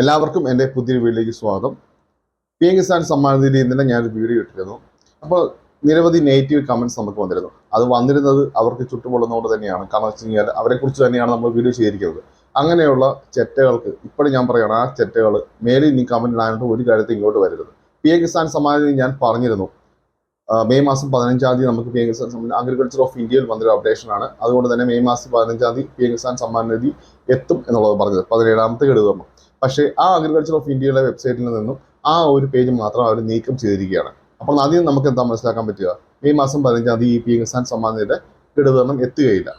എല്ലാവർക്കും എന്റെ പുതിയൊരു വീട്ടിലേക്ക് സ്വാഗതം. പി എം കിസാൻ സമ്മാന നിധി ഇന്നലെ ഞാനൊരു വീഡിയോ ഇട്ടിരുന്നു. അപ്പോൾ നിരവധി നെഗറ്റീവ് കമന്റ്സ് നമുക്ക് വന്നിരുന്നു. അത് വന്നിരുന്നത് അവർക്ക് ചുട്ടുപൊള്ളുന്നതുകൊണ്ട് തന്നെയാണ്. കാരണം വെച്ച് കഴിഞ്ഞാൽ അവരെക്കുറിച്ച് തന്നെയാണ് നമ്മൾ വീഡിയോ ചെയ്തിരിക്കുന്നത്. അങ്ങനെയുള്ള ചെറ്റകൾക്ക് ഇപ്പോഴും ഞാൻ പറയുകയാണ് ആ ചെറ്റകൾ മേലിൽ ഇനി കമന്റ് ഇടാനായിട്ട് ഒരു കാര്യത്തിൽ ഇങ്ങോട്ട് വരരുത്. പി എം കിസാൻ സമ്മാന നിധി ഞാൻ പറഞ്ഞിരുന്നു. മെയ് മാസം പതിനഞ്ചാം തീയതി നമുക്ക് P M Kisan Samman agriculture of ഇന്ത്യയിൽ വന്നൊരു അപ്ഡേഷനാണ് അതുകൊണ്ട് തന്നെ മെയ് മാസം പതിനഞ്ചാം തീയതി പി എം കിസാൻ സമ്മാന നിധി എത്തും എന്നുള്ളത് പറഞ്ഞത്. പതിനേഴാമത്തെ ഗഡുതരണം പക്ഷേ ആ അഗ്രികൾച്ചർ ഓഫ് ഇന്ത്യയുടെ വെബ്സൈറ്റിൽ നിന്നും ആ ഒരു പേജ് മാത്രം അവർ നീക്കം ചെയ്തിരിക്കുകയാണ്. അപ്പോൾ ആദ്യം നമുക്ക് എന്താ മനസ്സിലാക്കാൻ പറ്റുക? മെയ് മാസം പതിനഞ്ചാം തീയതി ഈ പി കിസാൻ സമ്മാൻ നിധിയുടെ എത്തുകയില്ല.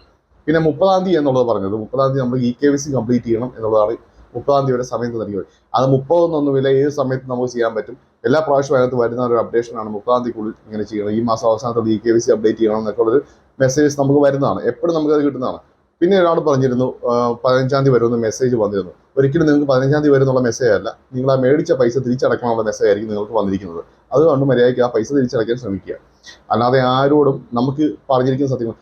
പിന്നെ മുപ്പതാം തീയതി എന്നുള്ളത് പറഞ്ഞത് മുപ്പതാം തീയതി നമ്മൾ E K Y C complete ചെയ്യണം എന്നുള്ളതാണ് മുപ്പതാം തീയതി വരെ സമയത്ത് നൽകിയത് അത് മുപ്പതൊന്നൊന്നുമില്ല ഏത് സമയത്ത് നമുക്ക് ചെയ്യാൻ പറ്റും. എല്ലാ പ്രാവശ്യവും അതിനകത്ത് വരുന്ന ഒരു അപ്ഡേഷനാണ് മുപ്പതാം തീയതിക്കുള്ളിൽ ഇങ്ങനെ ചെയ്യണം. ഈ മാസം അവസാനത്തോടെ E K Y C update ചെയ്യണം എന്നൊക്കെ ഉള്ളൊരു മെസ്സേജ് നമുക്ക് വരുന്നതാണ്. എപ്പോഴും നമുക്കത് കിട്ടുന്നതാണ്. പിന്നെ ഒരാൾ പറഞ്ഞിരുന്നു പതിനഞ്ചാം തീയതി വരുമെന്ന് മെസ്സേജ് വന്നിരുന്നു. ഒരിക്കലും നിങ്ങൾക്ക് പതിനഞ്ചാം തീയതി വരുന്നുള്ള മെസ്സേജ് അല്ല. നിങ്ങൾ ആ മേടിച്ച പൈസ തിരിച്ചടക്കണമെന്നുള്ള മെസ്സേജ് ആയിരിക്കും നിങ്ങൾക്ക് വന്നിരിക്കുന്നത്. അതുകൊണ്ട് മര്യാദയ്ക്ക് ആ പൈസ തിരിച്ചടക്കാൻ ശ്രമിക്കുക. അല്ലാതെ ആരോടും നമുക്ക് പറഞ്ഞിരിക്കുന്ന സത്യം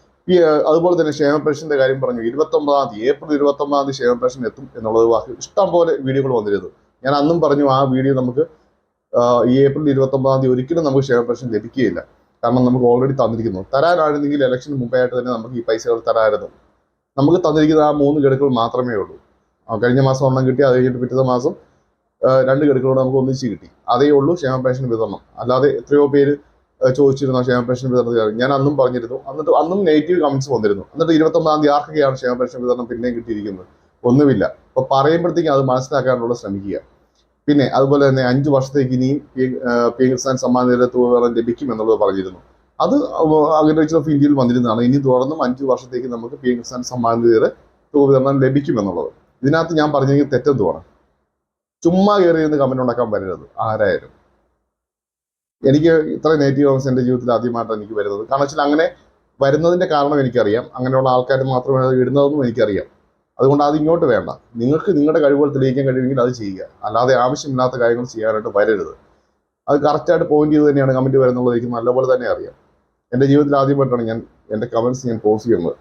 അതുപോലെ തന്നെ ക്ഷേമ പെൻഷന്റെ കാര്യം പറഞ്ഞു. ഇരുപത്തൊമ്പതാം തീയതി ഏപ്രിൽ ഇരുപത്തൊമ്പതാം തീയതി ക്ഷേമ പെൻഷൻ എത്തും എന്നുള്ളത് വാക്ക് ഇഷ്ടം പോലെ വീഡിയോകൾ വന്നിരുന്നു. ഞാൻ അന്നും പറഞ്ഞു ആ വീഡിയോ നമുക്ക് ഈ ഏപ്രിൽ ഇരുപത്തൊമ്പതാം തീയതി ഒരിക്കലും നമുക്ക് ക്ഷേമ പെൻഷൻ ലഭിക്കുകയില്ല. കാരണം നമുക്ക് ഓൾറെഡി തന്നിരിക്കുന്നു. തരാനായിരുന്നെങ്കിൽ ഇലക്ഷന് മുമ്പായിട്ട് തന്നെ നമുക്ക് ഈ പൈസകൾ തരാമായിരുന്നു. നമുക്ക് തന്നിരിക്കുന്ന ആ മൂന്ന് ഗഡുക്കൾ മാത്രമേ ഉള്ളൂ. കഴിഞ്ഞ മാസം ഒരെണ്ണം കിട്ടി അത് കഴിഞ്ഞിട്ട് പിറ്റത്തെ മാസം രണ്ട് ഗഡുക്കളോട് നമുക്ക് ഒന്നിച്ച് കിട്ടി. അതേ ഉള്ളൂ ക്ഷേമ പെൻഷൻ വിതരണം. അല്ലാതെ എത്രയോ പേര് ചോദിച്ചിരുന്ന ക്ഷേമ പെൻഷൻ വിതരണ കാര്യം. ഞാൻ അന്നും പറഞ്ഞിരുന്നു. എന്നിട്ട് അന്നും നെഗറ്റീവ് കമന്റ്സ് വന്നിരുന്നു. എന്നിട്ട് ഇരുപത്തൊമ്പതാം തീയതി ആർക്കൊക്കെയാണ് ക്ഷേമ പെൻഷൻ വിതരണം പിന്നെയും കിട്ടിയിരിക്കുന്നത്? ഒന്നുമില്ല. അപ്പൊ പറയുമ്പോഴത്തേക്കും അത് മനസ്സിലാക്കാനുള്ള ശ്രമിക്കുക. പിന്നെ അതുപോലെ തന്നെ അഞ്ച് വർഷത്തേക്ക് ഇനിയും പി എം കിസാൻ തുക ലഭിക്കും എന്നുള്ളത് പറഞ്ഞിരുന്നു. അത് അഗ്രികൾച്ചർ ഇന്ത്യയിൽ വന്നിരുന്നതാണ്. ഇനി തുടർന്നും അഞ്ച് വർഷത്തേക്ക് നമുക്ക് പി എം കിസാൻ സമ്മാനിതയുടെ തുക വിതരണം ലഭിക്കും എന്നുള്ളത് ഇതിനകത്ത് ഞാൻ പറഞ്ഞെങ്കിൽ തെറ്റെന്തുവാണ് ചുമ്മാ കയറി നിന്ന് കമന്റ് ഉണ്ടാക്കാൻ വരരുത് ആരായാലും. എനിക്ക് ഇത്ര നെഗറ്റീവ് കമൻസ് എന്റെ ജീവിതത്തിൽ ആദ്യമായിട്ടാണ് എനിക്ക് വരുന്നത്. കാരണം വെച്ചാൽ അങ്ങനെ വരുന്നതിന്റെ കാരണം എനിക്കറിയാം. അങ്ങനെയുള്ള ആൾക്കാർ മാത്രമേ ഇടുന്നതെന്നും എനിക്കറിയാം. അതുകൊണ്ട് അത് ഇങ്ങോട്ട് വേണ്ട. നിങ്ങൾക്ക് നിങ്ങളുടെ കഴിവുകൾ തെളിയിക്കാൻ കഴിയുമെങ്കിൽ അത് ചെയ്യുക. അല്ലാതെ ആവശ്യമില്ലാത്ത കാര്യങ്ങൾ ചെയ്യാനായിട്ട് വരരുത്. അത് കറക്റ്റായിട്ട് പോയിന്റ് ചെയ്ത് തന്നെയാണ് കമന്റ് വരുന്നുള്ളത് എനിക്ക് നല്ലപോലെ തന്നെ അറിയാം. എന്റെ ജീവിതത്തിൽ ആദ്യമായിട്ടാണ് ഞാൻ എന്റെ കമന്റ്സ് ഞാൻ പോസ്റ്റ് ചെയ്യുന്നത്.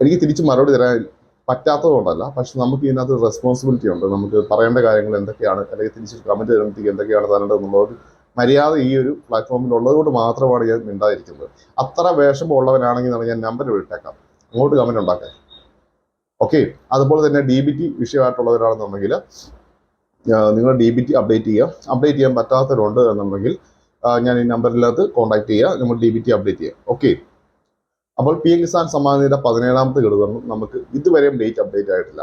എനിക്ക് തിരിച്ച് മറുപടി തരാൻ പറ്റാത്തതുകൊണ്ടല്ല പക്ഷെ നമുക്ക് ഇതിനകത്ത് റെസ്പോൺസിബിലിറ്റി ഉണ്ട്. നമുക്ക് പറയേണ്ട കാര്യങ്ങൾ എന്തൊക്കെയാണ് അല്ലെങ്കിൽ തിരിച്ചൊരു കമന്റ് തരുമ്പോഴത്തേക്ക് എന്തൊക്കെയാണ് തരേണ്ടത് എന്നുള്ള മര്യാദ ഈ ഒരു പ്ലാറ്റ്ഫോമിൽ ഉള്ളതുകൊണ്ട് മാത്രമാണ് ഞാൻ മിണ്ടാതിരിക്കുന്നത്. അത്ര വേഷം വിഷമമുള്ളവനാണെങ്കിൽ ഞാൻ നമ്പർ വിട്ടേക്കാം അങ്ങോട്ട് കമന്റ് ഉണ്ടാക്കാം ഓക്കെ അതുപോലെ തന്നെ ഡി ബി ടി വിഷയമായിട്ടുള്ളവരാണെന്നുണ്ടെങ്കിൽ നിങ്ങൾ ഡി ബി ടി അപ്ഡേറ്റ് ചെയ്യുക. അപ്ഡേറ്റ് ചെയ്യാൻ പറ്റാത്തവരുണ്ട് എന്നുണ്ടെങ്കിൽ ഞാൻ ഈ നമ്പറിനകത്ത് കോൺടാക്ട് ചെയ്യുക നമ്മൾ ഡി ബി ടി അപ്ഡേറ്റ് ചെയ്യുക ഓക്കെ അപ്പോൾ പി എം കിസാൻ സമ്മാനിയുടെ പതിനേഴാമത്തെ ഘടകം നമുക്ക് ഇതുവരെയും ഡേറ്റ് അപ്ഡേറ്റ് ആയിട്ടില്ല.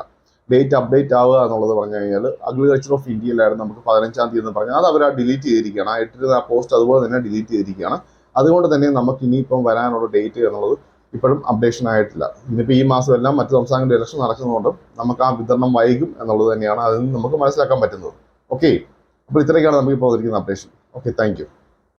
ഡേറ്റ് അപ്ഡേറ്റ് ആവുക എന്നുള്ളത് പറഞ്ഞു കഴിഞ്ഞാൽ അഗ്രികൾച്ചർ ഓഫ് ഇന്ത്യയിലായിരുന്നു നമുക്ക് പതിനഞ്ചാം തീയതി എന്ന് പറഞ്ഞു അത് അവർ ഡിലീറ്റ് ചെയ്തിരിക്കുകയാണ്. ആ ഇട്ടിരുന്ന ആ പോസ്റ്റ് അതുപോലെ തന്നെ ഡിലീറ്റ് ചെയ്തിരിക്കുകയാണ്. അതുകൊണ്ട് തന്നെ നമുക്ക് ഇനിയിപ്പം വരാനുള്ള ഡേറ്റ് എന്നുള്ളത് ഇപ്പോഴും അപ്ഡേഷൻ ആയിട്ടില്ല. ഇന്നിപ്പോൾ ഈ മാസം എല്ലാം മറ്റ് സംസ്ഥാനങ്ങളുടെ ഇലക്ഷൻ നടക്കുന്നതുകൊണ്ട് നമുക്ക് ആ വിതരണം വൈകും എന്നുള്ളത് തന്നെയാണ് അതിൽ നിന്ന് നമുക്ക് മനസ്സിലാക്കാൻ പറ്റുന്നത്. ഓക്കെ അപ്പോൾ ഇത്രയൊക്കെയാണ് നമുക്ക് ഇപ്പോൾ വന്നിരിക്കുന്ന അപ്ഡേഷൻ ഓക്കെ താങ്ക്